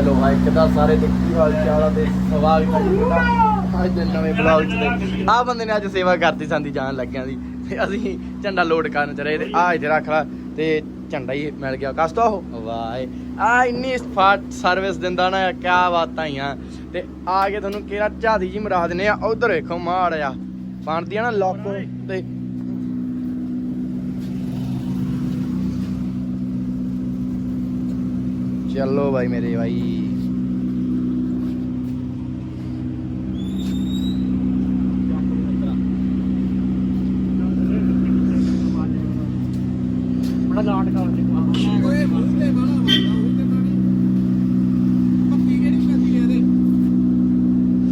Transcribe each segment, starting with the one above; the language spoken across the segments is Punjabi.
ਹੈਲੋ ਹਾਈ ਕਿਦਾਂ ਸਾਰੇ ਕੀ ਹਾਲ ਚਾਲ ਆ ਤੇ ਸਵਾਗਤ ਹੈ ਤੁਹਾਡਾ। ਅੱਜ ਦੇ ਨਵੇਂ ਬਲੌਗ ਚ ਆ ਬੰਦੇ ਨੇ ਅੱਜ ਸੇਵਾ ਕਰਤੀ ਸੰਦੀ ਜਾਣ ਲੱਗਿਆਂ ਦੀ। ਤੇ ਅਸੀਂ ਝੰਡਾ ਲੋਡ ਕਰਨ ਚ ਰਹੇ ਤੇ ਆ ਇੱਥੇ ਰੱਖ ਲਾ। ਤੇ ਝੰਡਾ ਹੀ ਮਿਲ ਗਿਆ। ਕਸਤਾ ਉਹ? ਵਾਹ ਆ ਇੰਨੀ ਫਾਟ ਸਰਵਿਸ ਦਿੰਦਾ ਨਾ ਕਿਆ ਬਾਤਾਂ ਆ। ਤੇ ਆ ਕੇ ਤੁਹਾਨੂੰ ਕਿਹੜਾ ਝਾਦੀ ਜੀ ਮਰਾ ਦਿੰਨੇ ਆ। ਉਧਰ ਵੇਖੋ ਮਾੜ ਆ ਬਣਦੀ ਆ ਨਾ ਲੋਕ ਤੇ ਚਲੋ ਭਾਈ ਮੇਰੇ ਭਾਈ ਬੜਾ ਲਾਟ ਕਰ ਦੇ ਓਏ ਮੁੰਡੇ ਬਾਲਾ ਮਾਰਦਾ ਉਹਦੇ ਪਾਣੀ ਪੱਕੀ ਕਿਹੜੀ ਪੈਂਦੀ ਹੈ ਇਹਦੇ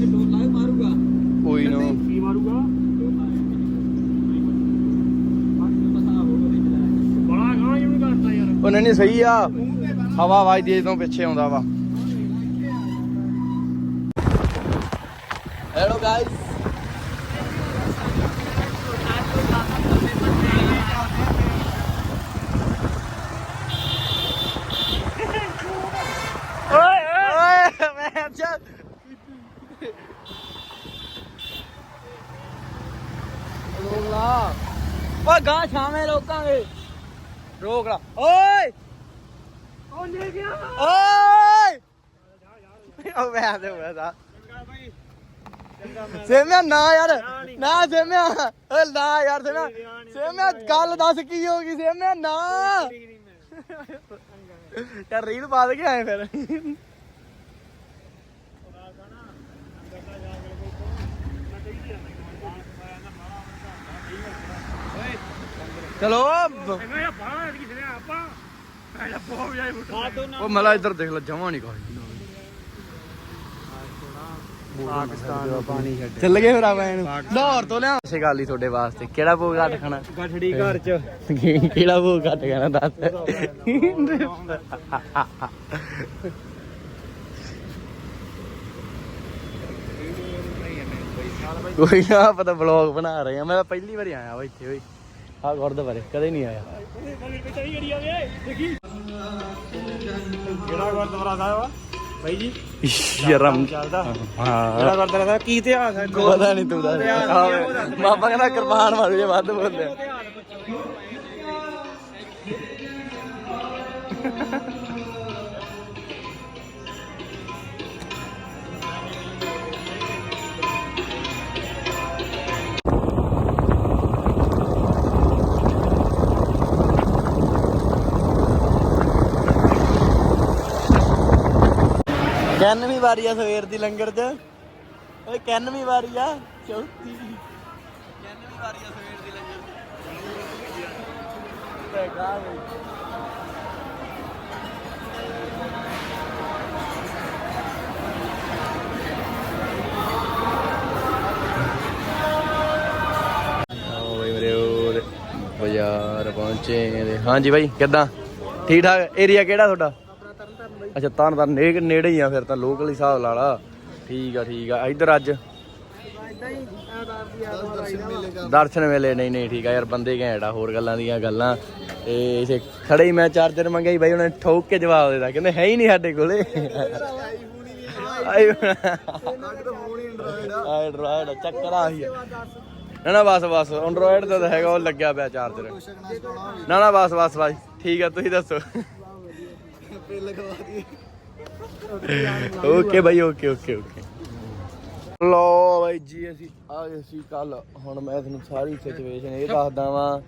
ਇਹ ਡੋਲਾ ਹੀ ਮਾਰੂਗਾ। ਕੋਈ ਨਾ। ਕੀ ਮਾਰੂਗਾ? ਬੜਾ ਗਾਂ ਜਿਹਨੂੰ ਕਰਤਾ ਯਾਰ। ਉਹ ਨਹੀਂ ਨਹੀਂ ਸਹੀ ਆ। ਹਵਾ ਵੱਜਦੀ ਜਦੋਂ ਪਿੱਛੇ ਆਉਂਦਾ ਵਾ। ਹੈਲੋ ਗਾਇਸ ਰੋਕ ਲਾ। ਓਏ ਗਾਂ ਛਾਵੇਂ ਰੋਕਾਂਗੇ। ਰੋਕ ਲਾ। ਓਏ। ਉਹ ਲੈ ਗਿਆ ਓਏ! ਉਹ ਮੈਂ ਤੇ ਹੋਇਆ ਦਾ ਸੇਮਿਆ, ਨਾ ਯਾਰ, ਨਾ ਸੇਮਿਆ। ਓਏ, ਨਾ ਯਾਰ, ਸੇਮਿਆ। ਸੇਮਿਆ, ਗੱਲ ਦੱਸ ਕੀ ਹੋ ਗਈ ਸੇਮਿਆ, ਨਾ। ਯਾਰ, ਰੀਲ ਬਾਦ ਕੇ ਆਏ ਫਿਰ। ਚਲੋ ਉਹ ਮਲਾ ਇੱਧਰ ਦੇਖ ਲੈ ਜਮਾ ਨਹੀਂ ਕੋਈ। ਪਾਕਿਸਤਾਨ ਨੂੰ ਪਾਣੀ ਛੱਡ। ਚੱਲ ਗਏ ਫਿਰ ਆਪਾਂ ਇਹਨੂੰ। ਲਾਹੌਰ ਤੋਂ ਲਿਆ ਇਸੇ ਗੱਲ ਹੀ ਤੁਹਾਡੇ ਵਾਸਤੇ। ਕਿਹੜਾ ਭੋਗ ਘੱਟ ਖਾਣਾ? ਗਠੜੀ ਘਰ ਚ। ਕਿਹੜਾ ਭੋਗ ਘੱਟ ਖਾਣਾ ਦੱਸ। ਕੋਈ ਨਾ ਪਤਾ ਵਲੌਗ ਬਣਾ ਰਹੇ ਆ ਮੈਂ ਪਹਿਲੀ ਵਾਰੀ ਆਇਆ ਵਾ ਇੱਥੇ ਓਏ। ਆ ਗੁਰਦੁਆਰੇ ਕਦੇ ਨਹੀਂ ਆਇਆ। ਕਿਹੜਾ ਗੁਰਦੁਆਰਾ ਸਾਹਿਬ ਆ? ਬਾਈ ਜੀ। ਸ਼ਰਮ ਚੱਲਦਾ ਹਾਂ। ਕਿਹੜਾ ਗੁਰਦੁਆਰਾ ਸਾਹਿਬ? ਕੀ ਇਤਿਹਾਸ ਹੈ? ਪਤਾ ਨਹੀਂ ਤੂੰ ਦੱਸ। ਆਹ ਬਾਬਾ ਕਹਿੰਦਾ ਕਿਰਪਾਨ ਮਾਰੂ ਜੇ ਵੱਧ ਬੋਲਦੇ ਕੈਨਵੀਂ ਵਾਰੀ ਆ ਸਵੇਰ ਦੀ ਲੰਗਰ 'ਚ? ਓਏ, ਕੈਨਵੀਂ ਵਾਰੀ ਆ? ਚੌਥੀ। ਕੈਨਵੀਂ ਵਾਰੀ ਆ ਸਵੇਰ ਦੀ ਲੰਗਰ 'ਚ? ਤੇ ਗਾ ਬਾਜ਼ਾਰ ਪਹੁੰਚੇ ਹਾਂਜੀ ਬਾਈ, ਕਿੱਦਾਂ? ਠੀਕ ਠਾਕ? ਏਰੀਆ ਕਿਹੜਾ ਤੁਹਾਡਾ? ਅੱਛਾ, ਤਾਂ ਤਾਂ ਨੇੜੇ ਨੇੜੇ ਹੀ ਆ ਫਿਰ ਤਾਂ ਲੋਕਲ ਹਿਸਾਬ ਲਾ ਲਾ। ਠੀਕ ਆ ਠੀਕ ਆ। ਇੱਧਰ ਅੱਜ? ਦਰਸ਼ਨ ਵੇਲੇ ਨਹੀਂ ਨਹੀਂ, ਠੀਕ ਆ ਯਾਰ, ਬੰਦੇ ਘੈਂਟ ਆ, ਹੋਰ ਗੱਲਾਂ ਦੀਆਂ ਗੱਲਾਂ। ਤੇ ਇਸੇ ਖੜੇ ਹੀ ਮੈਂ ਚਾਰਜਰ ਮੰਗਿਆ ਸੀ, ਬਾਈ, ਉਹਨੇ ਠੋਕ ਕੇ ਜਵਾਬ ਦਿੱਤਾ। ਕਹਿੰਦੇ, ਹੈ ਹੀ ਨਹੀਂ ਸਾਡੇ ਕੋਲੇ। ਆਈ ਐਂਡਰੋਇਡ ਚੱਕਰ ਆਹੀ ਨਾ ਨਾ, ਬਸ ਬਸ ਐਂਡਰੋਇਡ ਦਾ ਤਾਂ ਹੈਗਾ, ਉਹ ਲੱਗਿਆ ਪਿਆ ਚਾਰਜਰ ਨਾ ਨਾ, ਬਸ ਬਸ ਬਾਈ ਠੀਕ ਆ, ਤੁਸੀਂ ਦੱਸੋ। ਓਕੇ ਬਾਈ ਓਕੇ ਓਕੇ ਓਕੇ ਲੋ ਬਾਈ ਜੀ, ਅਸੀਂ ਆ ਗਏ ਸੀ ਕੱਲ ਹੁਣ ਮੈਂ ਤੁਹਾਨੂੰ ਸਾਰੀ ਸਿਚੁਏਸ਼ਨ ਇਹ ਦੱਸਦਾ ਵਾਂ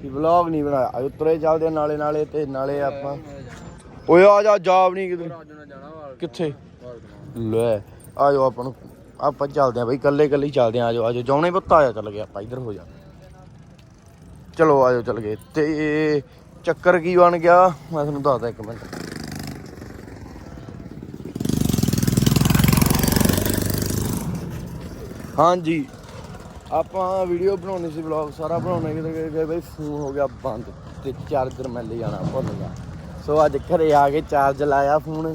ਕਿ ਵਲੌਗ ਨਹੀਂ ਬਣਾਇਆ। ਅੱਜ ਚੱਲਦੇ ਨਾਲੇ ਨਾਲੇ ਤੇ ਨਾਲੇ ਆਪਾਂ ਓਏ, ਆ ਜਾ, ਜਾਬ ਨਹੀਂ ਕਿਤੇ। ਕਿੱਥੇ? ਲੈ, ਆ ਜਾਓ ਆਪਾਂ ਨੂੰ। ਆਪਾਂ ਚੱਲਦੇ ਆ ਬਈ ਕੱਲੇ ਕੱਲੇ ਚੱਲਦੇ ਆ। ਆ ਜਾਓ ਆ ਜਾਓ। ਜਾਉਣੇ ਪੁੱਤ ਆ ਜਾ, ਚੱਲ ਗਿਆ। ਆਪਾਂ ਇੱਧਰ ਹੋ ਜਾ। ਚਲੋ, ਆ ਜਾਓ, ਚੱਲ ਗਏ। ਤੇ ਚੱਕਰ ਕੀ ਬਣ ਗਿਆ? ਮੈਂ ਤੁਹਾਨੂੰ ਦੱਸਦਾ ਇੱਕ ਮਿੰਟ। ਹਾਂਜੀ। ਆਪਾਂ ਵੀਡੀਓ ਬਣਾਉਣੀ ਸੀ ਵਲੌਗ ਸਾਰਾ ਬਣਾਉਣਾ ਕਿਤੇ ਗਏ ਬਈ ਫੋਨ ਹੋ ਗਿਆ ਬੰਦ ਤੇ ਚਾਰਜਰ ਮੈਂ ਲੈ ਜਾਣਾ ਭੁੱਲ ਗਿਆ। ਸੋ ਅੱਜ ਘਰੇ ਆ ਕੇ ਚਾਰਜ ਲਾਇਆ ਫੋਨ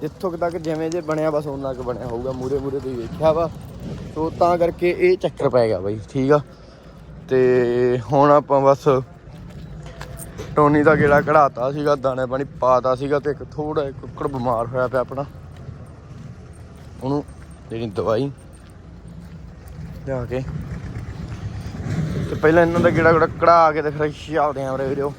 ਜਿੱਥੋਂ ਤੱਕ ਜਿਵੇਂ ਜੇ ਬਣਿਆ, ਬਸ ਉਹਨਾਂ ਕੁ ਬਣਿਆ ਹੋਊਗਾ ਮੂਰੇ ਮੂਰੇ ਤੁਸੀਂ ਵੇਖਿਆ ਵਾ। ਸੋ ਤਾਂ ਕਰਕੇ ਇਹ ਚੱਕਰ ਪੈ ਗਿਆ ਬਈ, ਠੀਕ ਆ? ਤੇ ਹੁਣ ਆਪਾਂ ਬਸ ਟੋਨੀ ਦਾ ਗੇੜਾ ਕਢਾਤਾ ਸੀਗਾ, ਦਾਣੇ ਪਾਣੀ ਪਾਤਾ ਸੀਗਾ ਤੇ ਇੱਕ ਥੋੜਾ ਇੱਕ ਕੁੱਕੜ ਬਿਮਾਰ ਹੋਇਆ ਪਿਆ ਆਪਣਾ। ਉਹਨੂੰ ਜਿਹੜੀ ਦਵਾਈ। ਲਿਆ ਕੇ। ਤੇ ਪਹਿਲਾਂ ਇਹਨਾਂ ਦਾ ਗੇੜਾ ਗੇੜਾ ਕਢਾ ਕੇ ਤੇ ਫਿਰ ਚੱਲਦੇ ਆਂ ਵੀਰੋ।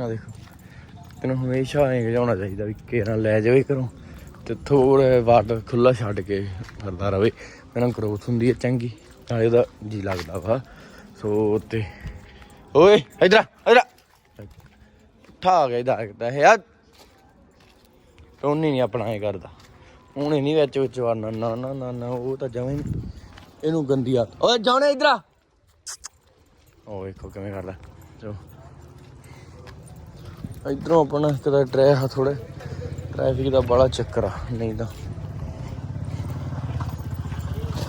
ਆ ਦੇਖੋ। ਤੈਨੂੰ ਹਮੇਸ਼ਾ ਐਂ ਜਾਣਾ ਚਾਹੀਦਾ ਵੀ ਕੇਰਾ ਲੈ ਜਾਵੇ ਘਰੋਂ ਤੇ ਥੋੜਾ ਵਾਟਰ ਖੁੱਲਾ ਛੱਡ ਕੇ ਫਿਰਦਾ ਰਵੇ। ਇਹਨਾਂ ਗਰੋਥ ਹੁੰਦੀ ਹੈ ਚੰਗੀ, ਨਾਲੇ ਉਹਦਾ ਜੀ ਲੱਗਦਾ ਵਾ। ਸੋ ਤੇ ਓਏ, ਇਧਰ ਇਧਰ ਠਾ ਗਿਆ ਇਧਰ ਕਿਤਾ ਹੈ ਯਾਰ ਟੋਨੀ ਨਹੀਂ ਆਪਣਾ ਇਹ ਕਰਦਾ। ਉਹਨੇ ਨਹੀਂ ਵਿੱਚ ਵਿੱਚ ਵੜਨਾ। ਨਾ ਨਾ ਨਾ ਨਾ, ਉਹ ਤਾਂ ਜਵੇਂ ਇਹਨੂੰ ਗੰਦੀ ਆਤ ਓਏ, ਜਾਣੇ ਇਧਰ ਆ। ਵੇਖੋ ਕਿਵੇਂ ਕਰਦਾ। ਚਲੋ। ਇਧਰੋਂ ਆਪਣਾ ਕਿਤੇ ਟ੍ਰੈਫਿਕ ਥੋੜੇ ਟ੍ਰੈਫਿਕ ਦਾ ਬੜਾ ਚੱਕਰ ਆ, ਨਹੀਂ ਤਾਂ।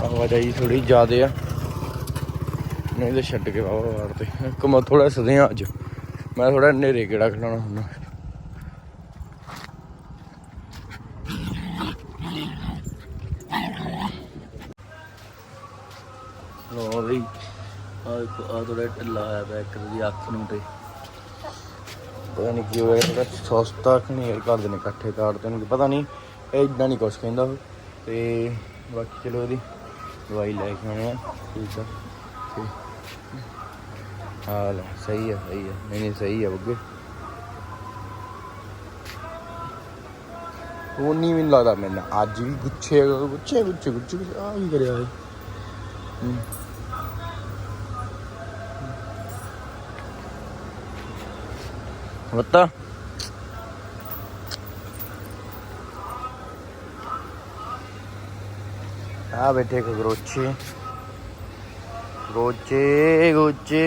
ਆਵਾਜਾਈ ਥੋੜੀ ਜ਼ਿਆਦੇ ਆ। ਨਹੀਂ ਤਾਂ ਛੱਡ ਕੇ ਵਾਵਾ ਵਾਰ ਤੇ। ਇੱਕ ਥੋੜਾ ਸਦੇ ਅੱਜ। ਮੈਂ ਥੋੜਾ ਨੇਰੇ ਕਿਹੜਾ ਖਲਾਉਣਾ ਹੁੰਦਾ। ਲੋ ਵੀ ਆ ਆ ਥੋੜਾ ਢਿੱਲਾ ਆਇਆ ਪਿਆ ਇੱਕ ਦੀ ਅੱਖ ਨੂੰ ਤੇ। ਪਤਾ ਨਹੀਂ ਕੀ ਹੋਇਆ ਥੋੜਾ ਸਸਤਾ ਕਿ ਨਹੀਂ ਕਰਦੇ ਨੇ ਇਕੱਠੇ ਕਾਰਡ ਨੂੰ ਪਤਾ ਨਹੀਂ ਇਹ ਇਦਾਂ ਨਹੀਂ ਕੁਛ ਕਹਿੰਦਾ ਉਹ। ਤੇ ਬਾਕੀ ਚਲੋ ਉਹਦੀ ਦਵਾਈ ਲੈ ਕੇ ਆਉਣੇ ਆ, ਠੀਕ ਆ। ਤੇ ਹਾਂ ਲੈ ਸਹੀ ਆ ਸਹੀ ਆ, ਨਹੀਂ ਨਹੀਂ, ਸਹੀ ਆ ਬੱਗੇ ਉਹ ਨਹੀਂ ਮੈਨੂੰ ਲੱਗਦਾ ਮੈਨੂੰ ਅੱਜ ਵੀ ਗੁੱਛੇ ਗੁੱਛੇ ਗੁੱਛੇ ਗੁੱਛੇ ਆ ਕੀ ਕਰਿਆ ਇਹ? ਬੱਤਾ ਆ ਬੈਠੇ ਖਗਰੋਚੇ ਗੋਚੇ ਗੋਚੇ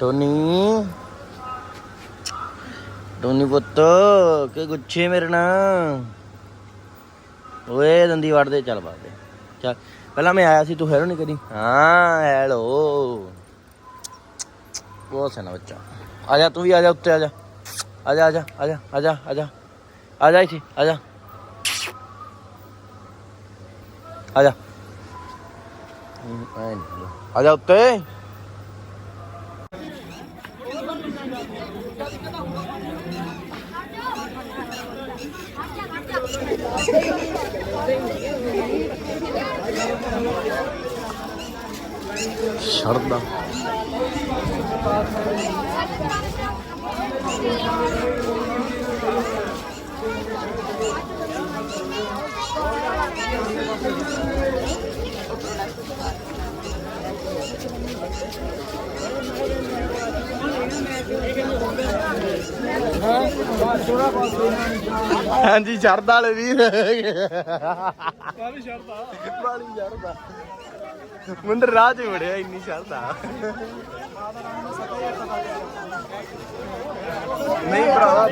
ਟੋਨੀ ਟੋਨੀ ਪੁੱਤ, ਕਿ ਗੁੱਛੇ ਮੇਰੇ ਨਾਲ? ਓਏ, ਦੰਦੀ ਵੜਦੇ ਚੱਲ ਵੜਦੇ ਚੱਲ। ਪਹਿਲਾਂ ਮੈਂ ਆਇਆ ਸੀ, ਤੂੰ ਹੈਲੋ ਨਹੀਂ ਕਰੀ ਹਾਂ, ਹੈਲੋ। ਬਹੁਤ ਸੋਹਣਾ ਬੱਚਾ। ਆ ਜਾ ਤੂੰ ਵੀ ਆ ਜਾ ਉੱਤੇ ਆ ਜਾ। ਆ ਜਾ ਆ ਜਾ ਆ ਜਾ ਆ ਜਾ ਆ ਜਾ। ਆ ਜਾ ਇੱਥੇ ਆ ਜਾ। ਆ ਜਾ। ਹਮ, ਐਂ ਨੀ। ਆ ਜਾ ਉੱਤੇ। ਸ਼ਰਦਾ ਹਾਂਜੀ ਸ਼ਰਦਾ ਵਾਲੇ ਵੀਰ। ਕਾਹਦੀ ਸ਼ਰਤ ਆ ਬਾਲੀ ਸ਼ਰਦਾ ਰਾਹ ਚ ਵੜਿਆ, ਇੰਨੀ ਸ਼ਰਦਾ ਨਹੀਂ ਭਰਾ